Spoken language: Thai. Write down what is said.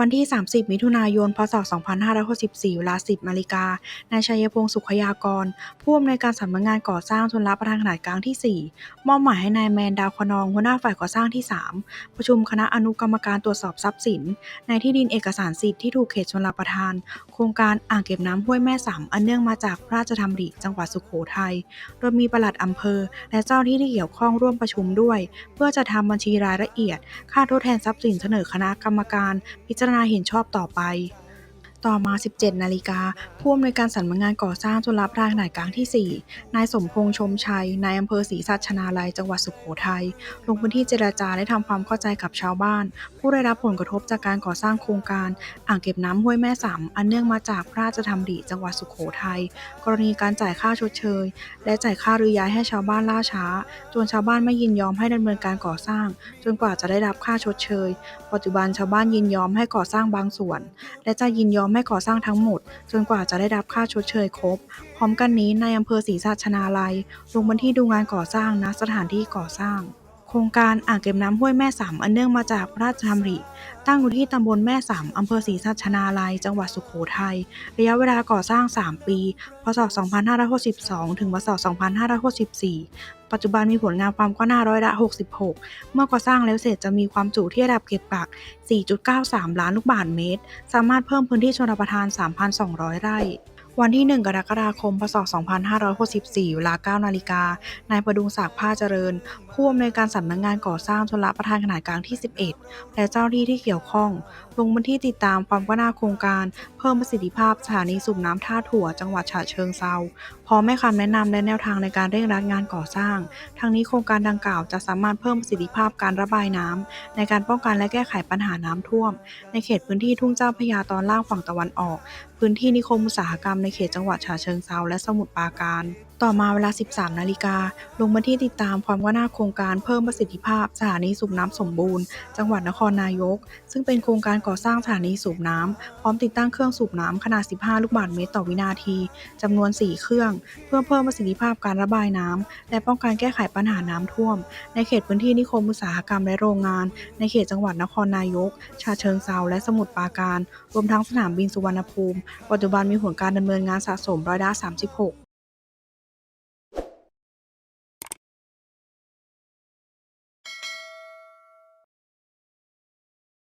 วันที่ 30 มิถุนายน พศ 2564 เวลา 10นาฬิกานายชัยพงษ์สุขยากร ผู้อำนวยการสำนักงานก่อสร้างชนรับประทานขนาดกลางที่ 4 มอบหมายให้นายแมนดาวคนองหัวหน้าฝ่ายก่อสร้างที่ 3 ประชุมคณะอนุกรรมการตรวจสอบทรัพย์สิน ในที่ดินเอกสารสิทธิ์ที่ถูกเขตชนรับประทาน โครงการอ่างเก็บน้ำห้วยแม่สำอันเนื่องมาจากพระราชดำริจังหวัดสุโขทัย โดยมีปลัดอำเภอ และเจ้าหน้าที่ที่เกี่ยวข้องร่วมประชุมด้วย เพื่อจะทำบัญชีรายละเอียด ค่าทดแทนทรัพย์สินเสนอคณะกรรมการพิจารณาเห็นชอบต่อไป ต่อมา 17 นาฬิกา ผู้อำนวยการสำนักงานก่อสร้างชนรับระทานขนาดกลางที่ 4 นายสมพงษ์ชมชัย นายอำเภอศรีสัชนาลัย จังหวัดสุโขทัย ลงพื้นที่เจรจาและทำความเข้าใจกับชาวบ้าน ผู้ได้รับผลกระทบจากการก่อสร้างโครงการ อ่างเก็บน้ำห้วยแม่สำอันเนื่องมาจากพระราชดำริจังหวัดสุโขทัย กรณีการจ่ายค่าชดเชย และจ่ายค่ารื้อย้ายให้ชาวบ้านล่าช้า จนชาวบ้านไม่ยินยอมให้ดำเนินการก่อสร้าง จนกว่าจะได้รับค่าชดเชย ปัจจุบันชาวบ้านยินยอมให้ก่อสร้างบางส่วน และจะยินยอมไม่ก่อสร้างทั้งหมด จนกว่าจะได้รับค่าชดเชยครบ พร้อมกันนี้นายอำเภอศรีสัชนาลัย ลงบันที่ดูงานก่อสร้างณสถานที่ก่อสร้าง ครงการอ่างเก็บน้ำห้วยแม่สำอันเนื่องมาจากพระราชดำริ ตั้งอยู่ที่ตำบลแม่สำอำเภอศรีสัชนาลัย จังหวัดสุโขทัย ระยะเวลาก่อสร้าง 3 ปี พศ 2562 ถึง พศ 2564 ปัจจุบันมีผลงานความก้าวหน้าร้อยละ 66 เมื่อก่อสร้างแล้วเสร็จจะมีความจุที่ระดับเก็บกัก 4.93 ล้านลูกบาศก์เมตร สามารถเพิ่มพื้นที่ชลประทาน 3,200 ไร่ วันที่ 1 กรกฎาคม พศ 2564 เวลา 9 นาฬิกา นายประดุงศักดิ์ผ้าเจริญ ผู้อำนวยการสำนักงานก่อสร้างชลประทานขนาดกลางที่ 11 และเจ้าหน้าที่ที่เกี่ยวข้อง ลงพื้นที่ติดตามความก้าวหน้าโครงการ เพิ่มประสิทธิภาพสถานีสูบน้ำท่าถั่ว จังหวัดฉะเชิงเทราพร้อมให้คำแนะนำและแนวทางในการเร่งรัดงานก่อสร้าง ทั้งนี้โครงการดังกล่าวจะสามารถเพิ่มประสิทธิภาพการระบายน้ำในการป้องกันและแก้ไขปัญหาน้ำท่วม ในเขตพื้นที่ทุ่งเจ้าพยาตอนล่างฝั่งตะวันออก พื้นที่นิคมอุตสาหกรรมในเขตจังหวัดฉะเชิงเทราและสมุทรปราการ ต่อมาเวลา 13 นาฬิกา ลงพื้นที่ติดตามความก้าวหน้าโครงการเพิ่มประสิทธิภาพสถานีสูบน้ำสมบูรณ์ จังหวัดนครนายก ซึ่งเป็นโครงการก่อสร้างสถานีสูบน้ำพร้อมติดตั้งเครื่องสูบน้ำขนาด 15 ลูกบาศก์เมตรต่อวินาทีจำนวน 4 เครื่อง เพื่อเพิ่มประสิทธิภาพการระบายน้ำและป้องกันแก้ไขปัญหาน้ำท่วม ในเขตพื้นที่นิคมอุตสาหกรรมและโรงงาน ในเขตจังหวัดนครนายกฉะเชิงเทราและสมุทรปราการ รวมทั้งสนามบินสุวรรณภูมิ ปัจจุบันมีผลการดำเนินงานสะสมร้อยละ36